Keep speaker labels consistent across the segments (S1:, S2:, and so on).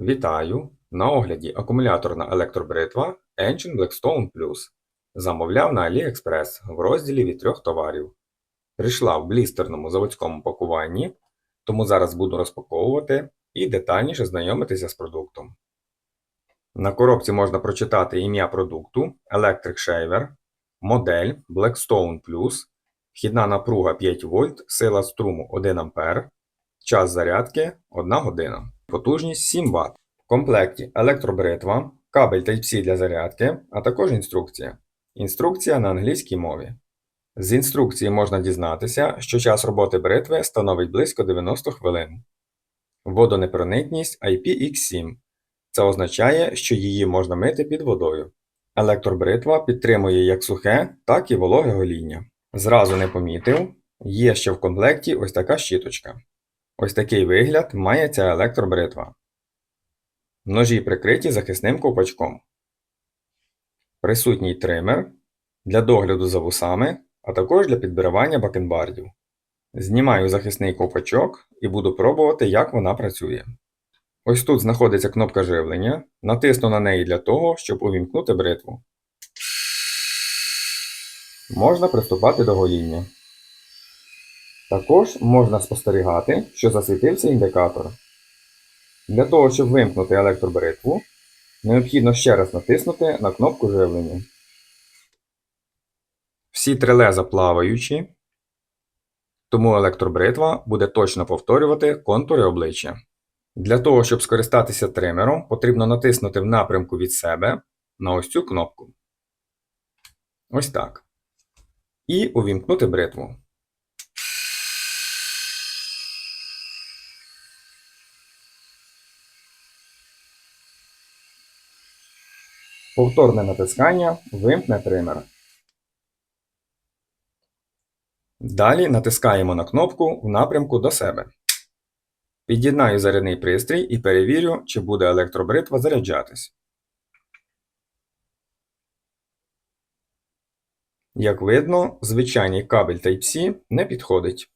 S1: Вітаю! На огляді акумуляторна електробритва Engine Blackstone Plus. Замовляв на AliExpress в розділі від трьох товарів. Прийшла в блістерному заводському пакуванні, тому зараз буду розпаковувати і детальніше знайомитися з продуктом. На коробці можна прочитати ім'я продукту Electric Shaver, модель Blackstone Plus, вхідна напруга 5 В, сила струму 1 А, час зарядки 1 година, потужність 7 Вт. В комплекті електробритва, кабель Type-C для зарядки, а також інструкція. Інструкція на англійській мові. З інструкції можна дізнатися, що час роботи бритви становить близько 90 хвилин. Водонепроникність IPX7. Це означає, що її можна мити під водою. Електробритва підтримує як сухе, так і вологе гоління. Зразу не помітив, є ще в комплекті ось така щіточка. Ось такий вигляд має ця електробритва. Ножі прикриті захисним ковпачком. Присутній тример для догляду за вусами, а також для підбирання бакенбардів. Знімаю захисний ковпачок і буду пробувати, як вона працює. Ось тут знаходиться кнопка живлення. Натисну на неї для того, щоб увімкнути бритву. Можна приступати до гоління. Також можна спостерігати, що засвітився індикатор. Для того, щоб вимкнути електробритву, необхідно ще раз натиснути на кнопку живлення. Всі три леза плаваючі, тому електробритва буде точно повторювати контури обличчя. Для того, щоб скористатися тримером, потрібно натиснути в напрямку від себе на ось цю кнопку. Ось так. І увімкнути бритву. Повторне натискання вимкне тример. Далі натискаємо на кнопку в напрямку до себе. Під'єднаю зарядний пристрій і перевірю, чи буде електробритва заряджатись. Як видно, звичайний кабель Type-C не підходить.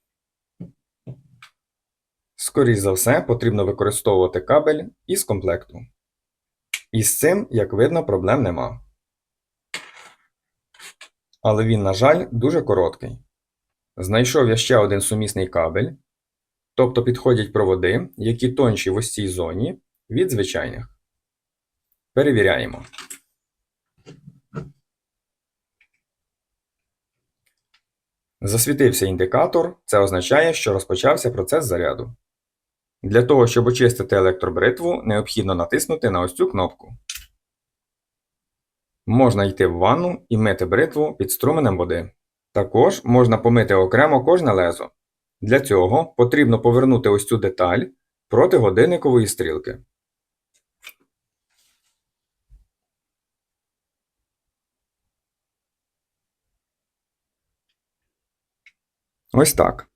S1: Скоріше за все, потрібно використовувати кабель із комплекту. І з цим, як видно, проблем нема. Але він, на жаль, дуже короткий. Знайшов я ще один сумісний кабель, тобто підходять проводи, які тонші в ось цій зоні від звичайних. Перевіряємо. Засвітився індикатор, це означає, що розпочався процес заряду. Для того, щоб очистити електробритву, необхідно натиснути на ось цю кнопку. Можна йти в ванну і мити бритву під струменем води. Також можна помити окремо кожне лезо. Для цього потрібно повернути ось цю деталь проти годинникової стрілки. Ось так.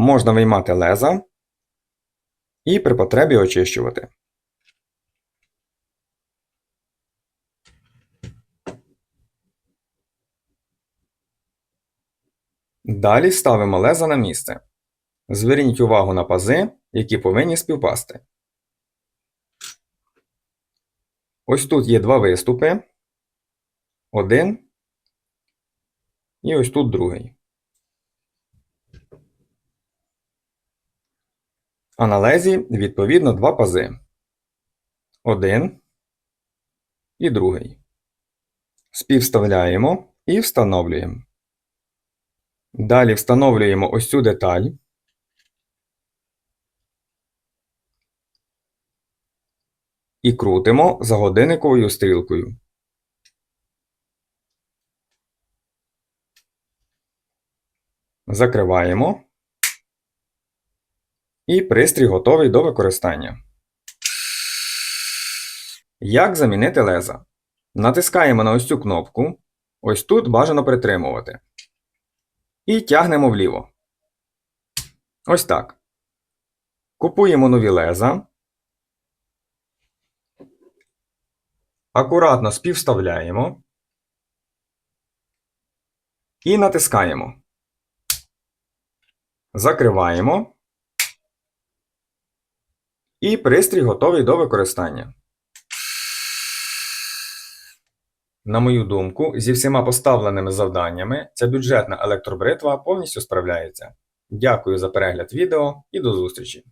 S1: Можна виймати леза і при потребі очищувати. Далі ставимо леза на місце. Зверніть увагу на пази, які повинні співпасти. Ось тут є два виступи. Один. І ось тут другий. А на лезі, відповідно, два пази. Один і другий. Співставляємо і встановлюємо. Далі встановлюємо ось цю деталь. І крутимо за годинниковою стрілкою. Закриваємо. І пристрій готовий до використання. Як замінити леза? Натискаємо на ось цю кнопку. Ось тут бажано притримувати. І тягнемо вліво. Ось так. Купуємо нові леза. Акуратно співставляємо. І натискаємо. Закриваємо. І пристрій готовий до використання. На мою думку, зі всіма поставленими завданнями ця бюджетна електробритва повністю справляється. Дякую за перегляд відео і до зустрічі!